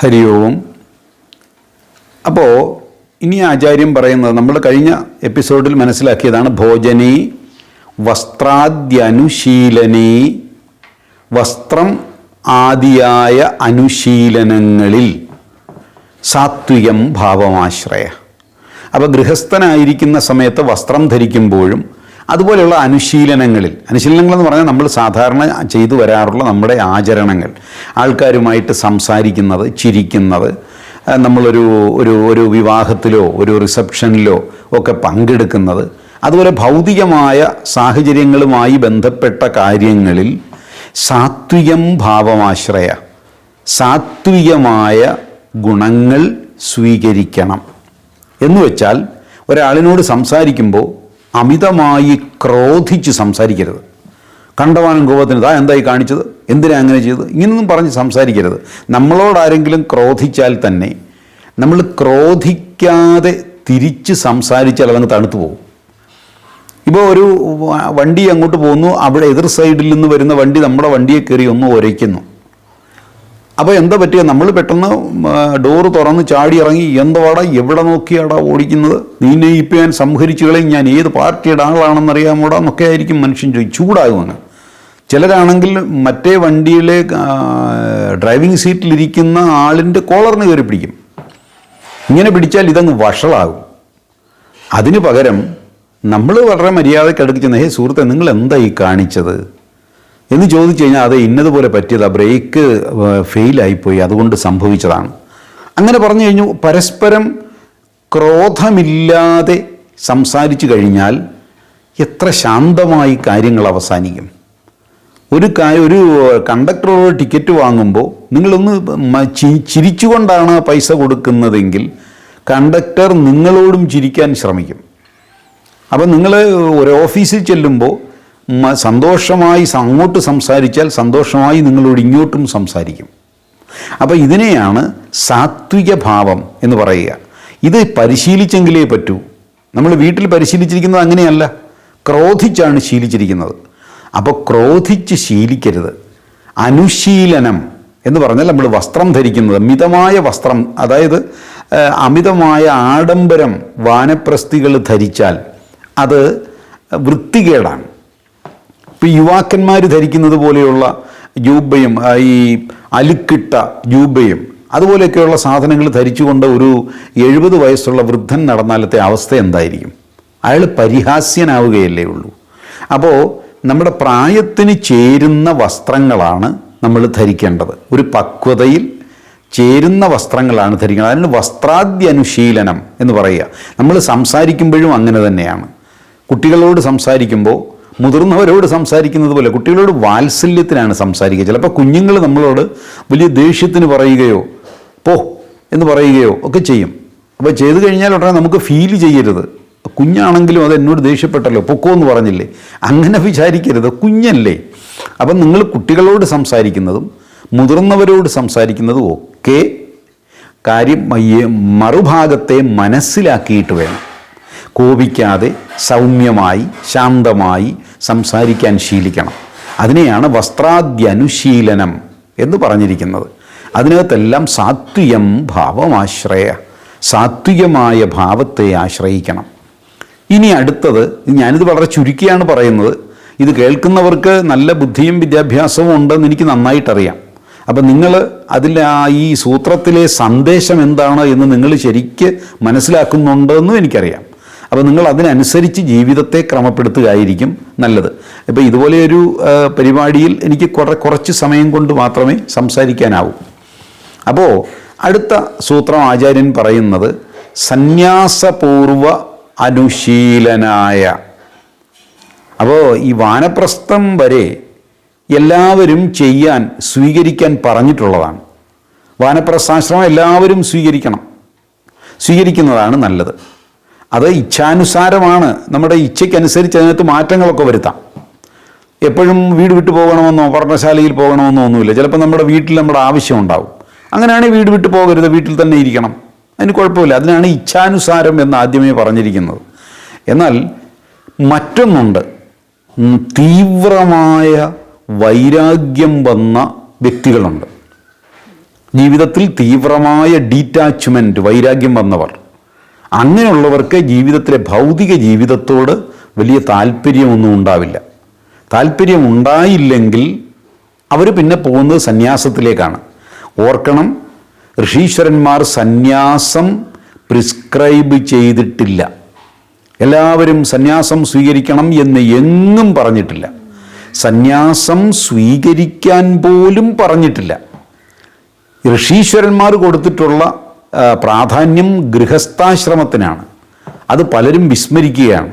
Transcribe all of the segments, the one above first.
ഹരി ഓം അപ്പോൾ ഇനി ആചാര്യം പറയുന്നത് നമ്മൾ കഴിഞ്ഞ എപ്പിസോഡിൽ മനസ്സിലാക്കിയതാണ് ഭോജനീ വസ്ത്രാദ്യനുശീലനീ. വസ്ത്രം ആദിയായ അനുശീലനങ്ങളിൽ സാത്വികം ഭാവമാശ്രയ. അപ്പോൾ ഗൃഹസ്ഥനായിരിക്കുന്ന സമയത്ത് വസ്ത്രം ധരിക്കുമ്പോഴും അതുപോലെയുള്ള അനുശീലനങ്ങളിൽ. അനുശീലനങ്ങൾ എന്ന് പറഞ്ഞാൽ നമ്മൾ സാധാരണ ചെയ്തു വരാറുള്ള നമ്മുടെ ആചരണങ്ങൾ. ആൾക്കാരുമായിട്ട് സംസാരിക്കുന്നത് ചിരിക്കുന്നത് നമ്മളൊരു ഒരു ഒരു വിവാഹത്തിലോ ഒരു റിസപ്ഷനിലോ ഒക്കെ പങ്കെടുക്കുന്നത്. അതുപോലെ ഭൗതികമായ സാഹചര്യങ്ങളുമായി ബന്ധപ്പെട്ട കാര്യങ്ങളിൽ സാത്വികം ഭാവമാശ്രയ സാത്വികമായ ഗുണങ്ങൾ സ്വീകരിക്കണം. എന്ന് വെച്ചാൽ ഒരാളിനോട് സംസാരിക്കുമ്പോൾ അമിതമായി ക്രോധിച്ച് സംസാരിക്കരുത്. കണ്ടവാനും കോപത്തിന് താ എന്തായി കാണിച്ചത്? എന്തിനാ അങ്ങനെ ചെയ്തത്? ഇങ്ങനൊന്നും പറഞ്ഞ് സംസാരിക്കരുത്. നമ്മളോടാരെങ്കിലും ക്രോധിച്ചാൽ തന്നെ നമ്മൾ ക്രോധിക്കാതെ തിരിച്ച് സംസാരിച്ചാൽ അതങ്ങ് തണുത്തു പോകും. ഇപ്പോൾ ഒരു വണ്ടി അങ്ങോട്ട് പോകുന്നു അവിടെ എതിർ സൈഡിൽ നിന്ന് വരുന്ന വണ്ടി നമ്മുടെ വണ്ടിയെ കയറി ഒന്ന് ഒരയ്ക്കുന്നു. അപ്പോൾ എന്താ പറ്റുക നമ്മൾ പെട്ടെന്ന് ഡോറ് തുറന്ന് ചാടി ഇറങ്ങി എന്തുവാടാ എവിടെ നോക്കിയാടാ ഓടിക്കുന്നത്? നീനെ ഇപ്പം ഞാൻ സംഹരിച്ചു കളയും. ഞാൻ ഏത് പാർട്ടിയുടെ ആളാണെന്ന് അറിയാമോടാ എന്നൊക്കെ ആയിരിക്കും മനുഷ്യൻ ചോദിക്കും. ചൂടാകും അങ്ങ് ചിലരാണെങ്കിൽ മറ്റേ വണ്ടിയിലെ ഡ്രൈവിംഗ് സീറ്റിലിരിക്കുന്ന ആളിന്റെ കോളറിന് കയറി പിടിക്കും. ഇങ്ങനെ പിടിച്ചാൽ ഇതങ്ങ് വഷളാകും. അതിന് പകരം നമ്മൾ വളരെ മര്യാദയ്ക്ക് അടുക്കുന്ന ഹേ സുഹൃത്തെ നിങ്ങൾ എന്താ ഈ കാണിച്ചത്? എന്ന് ചോദിച്ചു കഴിഞ്ഞാൽ അത് ഇന്നതുപോലെ പറ്റിയതാ ബ്രേക്ക് ഫെയിലായിപ്പോയി അതുകൊണ്ട് സംഭവിച്ചതാണ്. അങ്ങനെ പറഞ്ഞു കഴിഞ്ഞു. പരസ്പരം ക്രോധമില്ലാതെ സംസാരിച്ചു കഴിഞ്ഞാൽ എത്ര ശാന്തമായി കാര്യങ്ങൾ അവസാനിക്കും. ഒരു കാര്യം ഒരു കണ്ടക്ടറോട് ടിക്കറ്റ് വാങ്ങുമ്പോൾ നിങ്ങളൊന്ന് ചിരിച്ചുകൊണ്ടാണ് പൈസ കൊടുക്കുന്നതെങ്കിൽ കണ്ടക്ടർ നിങ്ങളോടും ചിരിക്കാൻ ശ്രമിക്കും. അപ്പം നിങ്ങൾ ഒരു ഓഫീസിൽ ചെല്ലുമ്പോൾ സന്തോഷമായി അങ്ങോട്ട് സംസാരിച്ചാൽ സന്തോഷമായി നിങ്ങളോട് ഇങ്ങോട്ടും സംസാരിക്കും. അപ്പോൾ ഇതിനെയാണ് സാത്വിക ഭാവം എന്ന് പറയുക. ഇത് പരിശീലിച്ചെങ്കിലേ പറ്റൂ. നമ്മൾ വീട്ടിൽ പരിശീലിച്ചിരിക്കുന്നത് അങ്ങനെയല്ല. ക്രോധിച്ചാണ് ശീലിച്ചിരിക്കുന്നത്. അപ്പോൾ ക്രോധിച്ച് ശീലിക്കരുത്. അനുശീലനം എന്ന് പറഞ്ഞാൽ നമ്മൾ വസ്ത്രം ധരിക്കുന്നത്. മിതമായ വസ്ത്രം അതായത് അമിതമായ ആഡംബരം വാനപ്രസ്ഥികൾ ധരിച്ചാൽ അത് വൃത്തികേടാണ്. ഇപ്പോൾ യുവാക്കന്മാർ ധരിക്കുന്നത് പോലെയുള്ള ജൂബയും ഈ അലുക്കിട്ട ജൂബയും അതുപോലെയൊക്കെയുള്ള സാധനങ്ങൾ ധരിച്ചുകൊണ്ട് ഒരു എഴുപത് വയസ്സുള്ള വൃദ്ധൻ നടന്നാലത്തെ അവസ്ഥ എന്തായിരിക്കും? അയാൾ പരിഹാസ്യനാവുകയല്ലേ ഉള്ളൂ. അപ്പോൾ നമ്മുടെ പ്രായത്തിന് ചേരുന്ന വസ്ത്രങ്ങളാണ് നമ്മൾ ധരിക്കേണ്ടത്. ഒരു പക്വതയിൽ ചേരുന്ന വസ്ത്രങ്ങളാണ് ധരിക്കുന്നത് അതിന് വസ്ത്രാദ്യനുശീലനം എന്ന് പറയുക. നമ്മൾ സംസാരിക്കുമ്പോഴും അങ്ങനെ തന്നെയാണ്. കുട്ടികളോട് സംസാരിക്കുമ്പോൾ മുതിർന്നവരോട് സംസാരിക്കുന്നത് പോലെ കുട്ടികളോട് വാത്സല്യത്തിനാണ് സംസാരിക്കുക. ചിലപ്പോൾ കുഞ്ഞുങ്ങൾ നമ്മളോട് വലിയ ദേഷ്യത്തിന് പറയുകയോ പോ എന്ന് പറയുകയോ ഒക്കെ ചെയ്യും. അപ്പോൾ ചെയ്തു കഴിഞ്ഞാൽ ഉടനെ നമുക്ക് ഫീൽ ചെയ്യരുത്. കുഞ്ഞാണെങ്കിലും അത് എന്നോട് ദേഷ്യപ്പെട്ടല്ലോ പൊക്കോ എന്ന് പറഞ്ഞില്ലേ? അങ്ങനെ വിചാരിക്കരുത് കുഞ്ഞല്ലേ? അപ്പം നിങ്ങൾ കുട്ടികളോട് സംസാരിക്കുന്നതും മുതിർന്നവരോട് സംസാരിക്കുന്നതും ഒക്കെ കാര്യം മറുഭാഗത്തെ മനസ്സിലാക്കിയിട്ട് വേണം. കോപിക്കാതെ സൗമ്യമായി ശാന്തമായി സംസാരിക്കാൻ ശീലിക്കണം. അതിനെയാണ് വസ്ത്രാദ്യനുശീലനം എന്ന് പറഞ്ഞിരിക്കുന്നത്. അതിനകത്തെല്ലാം സാത്വികം ഭാവമാശ്രയ സാത്വികമായ ഭാവത്തെ ആശ്രയിക്കണം. ഇനി അടുത്തത് ഞാനിത് വളരെ ചുരുക്കിയാണ് പറയുന്നത്. ഇത് കേൾക്കുന്നവർക്ക് നല്ല ബുദ്ധിയും വിദ്യാഭ്യാസവും ഉണ്ടെന്ന് എനിക്ക് നന്നായിട്ടറിയാം. അപ്പം നിങ്ങൾ അതിൽ ഈ സൂത്രത്തിലെ സന്ദേശം എന്താണ് എന്ന് നിങ്ങൾ ശരിക്ക് മനസ്സിലാക്കുന്നുണ്ടെന്നും എനിക്കറിയാം. അപ്പോൾ നിങ്ങൾ അതിനനുസരിച്ച് ജീവിതത്തെ ക്രമപ്പെടുത്തുകയായിരിക്കും നല്ലത്. ഇപ്പോൾ ഇതുപോലെയൊരു പരിപാടിയിൽ എനിക്ക് കുറെ കുറച്ച് സമയം കൊണ്ട് മാത്രമേ സംസാരിക്കാനാവൂ. അപ്പോൾ അടുത്ത സൂത്രം ആചാര്യൻ പറയുന്നത് സന്യാസപൂർവ അനുശീലനായ. അപ്പോൾ ഈ വാനപ്രസ്ഥം വരെ എല്ലാവരും ചെയ്യാൻ സ്വീകരിക്കാൻ പറഞ്ഞിട്ടുള്ളതാണ്. വാനപ്രസ്ഥാശ്രമം എല്ലാവരും സ്വീകരിക്കണം. സ്വീകരിക്കുന്നതാണ് നല്ലത്. അത് ഇച്ഛാനുസാരമാണ്. നമ്മുടെ ഇച്ഛയ്ക്കനുസരിച്ച് അതിനകത്ത് മാറ്റങ്ങളൊക്കെ വരുത്താം. എപ്പോഴും വീട് വിട്ടു പോകണമെന്നോ പഠനശാലയിൽ പോകണമെന്നോ ഒന്നുമില്ല. ചിലപ്പോൾ നമ്മുടെ വീട്ടിൽ നമ്മുടെ ആവശ്യം ഉണ്ടാവും അങ്ങനെയാണെങ്കിൽ വീട് വിട്ടു പോകരുത് വീട്ടിൽ തന്നെ ഇരിക്കണം. അതിന് കുഴപ്പമില്ല. അതിനാണ് ഇച്ഛാനുസാരം എന്ന് ആദ്യമേ പറഞ്ഞിരിക്കുന്നത്. എന്നാൽ മറ്റൊന്നുണ്ട്. തീവ്രമായ വൈരാഗ്യം വന്ന വ്യക്തികളുണ്ട്. ജീവിതത്തിൽ തീവ്രമായ ഡീറ്റാച്ച്മെന്റ് വൈരാഗ്യം വന്നവർ. അങ്ങനെയുള്ളവർക്ക് ജീവിതത്തിലെ ഭൗതിക ജീവിതത്തോട് വലിയ താല്പര്യമൊന്നും ഉണ്ടാവില്ല. താല്പര്യം ഉണ്ടായില്ലെങ്കിൽ അവർ പിന്നെ പോകുന്നത് സന്യാസത്തിലേക്കാണ്. ഓർക്കണം ഋഷീശ്വരന്മാർ സന്യാസം പ്രിസ്ക്രൈബ് ചെയ്തിട്ടില്ല. എല്ലാവരും സന്യാസം സ്വീകരിക്കണം എന്ന് എങ്ങും പറഞ്ഞിട്ടില്ല. സന്യാസം സ്വീകരിക്കാൻ പോലും പറഞ്ഞിട്ടില്ല. ഋഷീശ്വരന്മാർ കൊടുത്തിട്ടുള്ള പ്രാധാന്യം ഗൃഹസ്ഥാശ്രമത്തിനാണ്. അത് പലരും വിസ്മരിക്കുകയാണ്.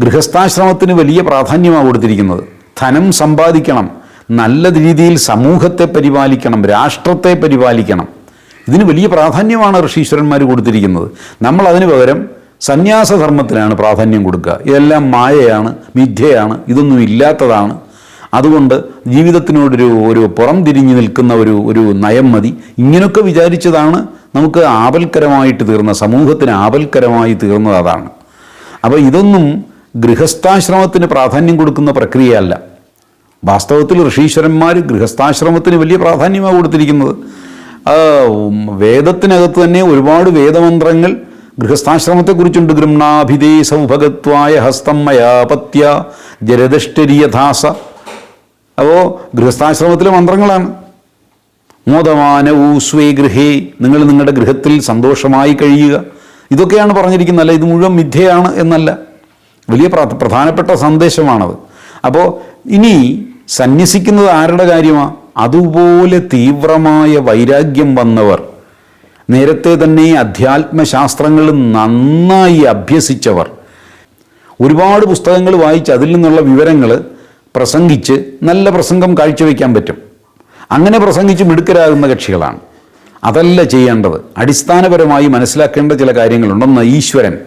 ഗൃഹസ്ഥാശ്രമത്തിന് വലിയ പ്രാധാന്യമാണ് കൊടുത്തിരിക്കുന്നത്. ധനം സമ്പാദിക്കണം നല്ല രീതിയിൽ സമൂഹത്തെ പരിപാലിക്കണം രാഷ്ട്രത്തെ പരിപാലിക്കണം. ഇതിന് വലിയ പ്രാധാന്യമാണ് ഋഷീശ്വരന്മാർ കൊടുത്തിരിക്കുന്നത്. നമ്മൾ അതിന് പകരം സന്യാസധർമ്മത്തിനാണ് പ്രാധാന്യം കൊടുക്കുക. ഇതെല്ലാം മായയാണ് മിഥ്യയാണ് ഇതൊന്നും ഇല്ലാത്തതാണ്. അതുകൊണ്ട് ജീവിതത്തിനോടൊരു ഒരു പുറം തിരിഞ്ഞു നിൽക്കുന്ന ഒരു ഒരു നയം മതി. ഇങ്ങനെയൊക്കെ വിചാരിച്ചതാണ് നമുക്ക് ആപൽക്കരമായിട്ട് തീർന്ന സമൂഹത്തിന് ആപൽക്കരമായി തീർന്നത് അതാണ്. അപ്പോൾ ഇതൊന്നും ഗൃഹസ്ഥാശ്രമത്തിന് പ്രാധാന്യം കൊടുക്കുന്ന പ്രക്രിയയല്ല. വാസ്തവത്തിൽ ഋഷീശ്വരന്മാർ ഗൃഹസ്ഥാശ്രമത്തിന് വലിയ പ്രാധാന്യമാണ് കൊടുത്തിരിക്കുന്നത്. വേദത്തിനകത്ത് തന്നെ ഒരുപാട് വേദമന്ത്രങ്ങൾ ഗൃഹസ്ഥാശ്രമത്തെക്കുറിച്ചുണ്ട്. ഗൃംണാഭിദേ സൗഭഗത്വായ ഹസ്തം മയാപത്യ ജരദഷ്ടരീയധാസ അപ്പോൾ ഗൃഹസ്ഥാശ്രമത്തിലെ മന്ത്രങ്ങളാണ്. മോദമാനവൂ സ്വേഗൃഹേ നിങ്ങൾ നിങ്ങളുടെ ഗൃഹത്തിൽ സന്തോഷമായി കഴിയുക. ഇതൊക്കെയാണ് പറഞ്ഞിരിക്കുന്നത്. അല്ല ഇത് മുഴുവൻ മിഥ്യയാണ് എന്നല്ല. വലിയ പ്രധാനപ്പെട്ട സന്ദേശമാണത്. അപ്പോൾ ഇനി സന്യസിക്കുന്നത് ആരുടെ കാര്യമാണ് അതുപോലെ തീവ്രമായ വൈരാഗ്യം വന്നവർ. നേരത്തെ തന്നെ അധ്യാത്മശാസ്ത്രങ്ങൾ നന്നായി അഭ്യസിച്ചവർ. ഒരുപാട് പുസ്തകങ്ങൾ വായിച്ച് അതിൽ നിന്നുള്ള വിവരങ്ങൾ പ്രസംഗിച്ച് നല്ല പ്രസംഗം കാഴ്ചവെക്കാൻ പറ്റും. അങ്ങനെ പ്രസംഗിച്ച് മിടുക്കരാകുന്ന കക്ഷികളാണ്. അതല്ല ചെയ്യേണ്ടത്. അടിസ്ഥാനപരമായി മനസ്സിലാക്കേണ്ട ചില കാര്യങ്ങളുണ്ടെന്ന് ഈശ്വരൻ.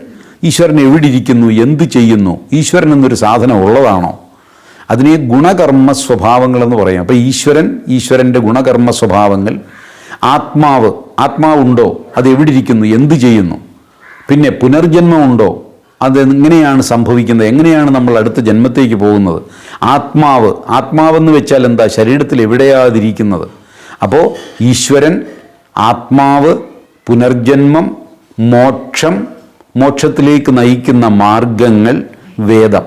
ഈശ്വരൻ എവിടെ ഇരിക്കുന്നു എന്ത് ചെയ്യുന്നു? ഈശ്വരൻ എന്നൊരു സാധനം ഉള്ളതാണോ? അതിനെ ഗുണകർമ്മ സ്വഭാവങ്ങളെന്ന് പറയാം. അപ്പോൾ ഈശ്വരൻ ഈശ്വരന്റെ ഗുണകർമ്മ സ്വഭാവങ്ങൾ. ആത്മാവ് ആത്മാവുണ്ടോ? അത് എവിടെ ഇരിക്കുന്നു എന്ത് ചെയ്യുന്നു? പിന്നെ പുനർജന്മമുണ്ടോ? അത് എങ്ങനെയാണ് സംഭവിക്കുന്നത്? എങ്ങനെയാണ് നമ്മൾ അടുത്ത ജന്മത്തേക്ക് പോകുന്നത്? ആത്മാവ് ആത്മാവെന്ന് വെച്ചാൽ എന്താ? ശരീരത്തിൽ എവിടെയാതിരിക്കുന്നത്? അപ്പോൾ ഈശ്വരൻ ആത്മാവ് പുനർജന്മം മോക്ഷം മോക്ഷത്തിലേക്ക് നയിക്കുന്ന മാർഗങ്ങൾ വേദം.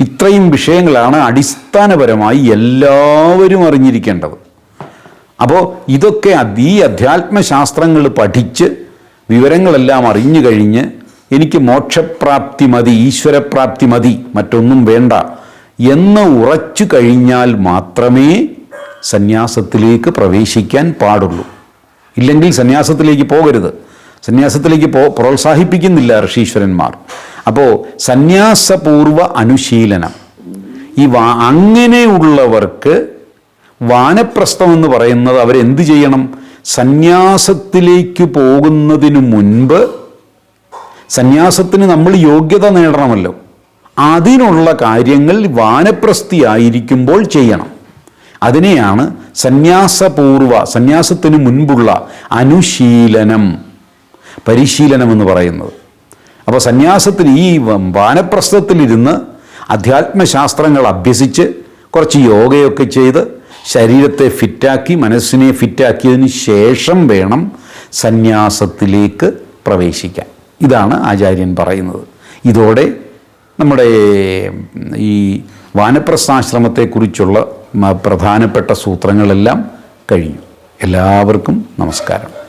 ഇത്രയും വിഷയങ്ങളാണ് അടിസ്ഥാനപരമായി എല്ലാവരും അറിഞ്ഞിരിക്കേണ്ടത്. അപ്പോൾ ഇതൊക്കെ ഈ അധ്യാത്മശാസ്ത്രങ്ങൾ പഠിച്ച് വിവരങ്ങളെല്ലാം അറിഞ്ഞു കഴിഞ്ഞ് എനിക്ക് മോക്ഷപ്രാപ്തി മതി ഈശ്വരപ്രാപ്തി മതി മറ്റൊന്നും വേണ്ട എന്ന് ഉറച്ചു കഴിഞ്ഞാൽ മാത്രമേ സന്യാസത്തിലേക്ക് പ്രവേശിക്കാൻ പാടുള്ളൂ. ഇല്ലെങ്കിൽ സന്യാസത്തിലേക്ക് പോകരുത്. സന്യാസത്തിലേക്ക് പോ പ്രോത്സാഹിപ്പിക്കുന്നില്ല ഋഷീശ്വരന്മാർ. അപ്പോൾ സന്യാസപൂർവ അനുശീലനം. ഈ വാ അങ്ങനെയുള്ളവർക്ക് വാനപ്രസ്ഥം എന്ന് പറയുന്നത് അവരെന്ത് ചെയ്യണം? സന്യാസത്തിലേക്ക് പോകുന്നതിന് മുൻപ് സന്യാസത്തിന് നമ്മൾ യോഗ്യത നേടണമല്ലോ. അതിനുള്ള കാര്യങ്ങൾ വാനപ്രസ്ഥിയായിരിക്കുമ്പോൾ ചെയ്യണം. അതിനെയാണ് സന്യാസപൂർവ സന്യാസത്തിന് മുൻപുള്ള അനുശീലനം പരിശീലനം എന്ന് പറയുന്നത്. അപ്പോൾ സന്യാസത്തിന് ഈ വാനപ്രസ്ഥത്തിലിരുന്ന് അധ്യാത്മശാസ്ത്രങ്ങൾ അഭ്യസിച്ച് കുറച്ച് യോഗയൊക്കെ ചെയ്ത് ശരീരത്തെ ഫിറ്റാക്കി മനസ്സിനെ ഫിറ്റാക്കിയതിന് ശേഷം വേണം സന്യാസത്തിലേക്ക് പ്രവേശിക്കാൻ. ഇതാണ് ആചാര്യൻ പറയുന്നത്. ഇതോടെ നമ്മുടെ ഈ വാനപ്രസ്ഥാശ്രമത്തെക്കുറിച്ചുള്ള പ്രധാനപ്പെട്ട സൂത്രങ്ങളെല്ലാം കഴിഞ്ഞു. എല്ലാവർക്കും നമസ്കാരം.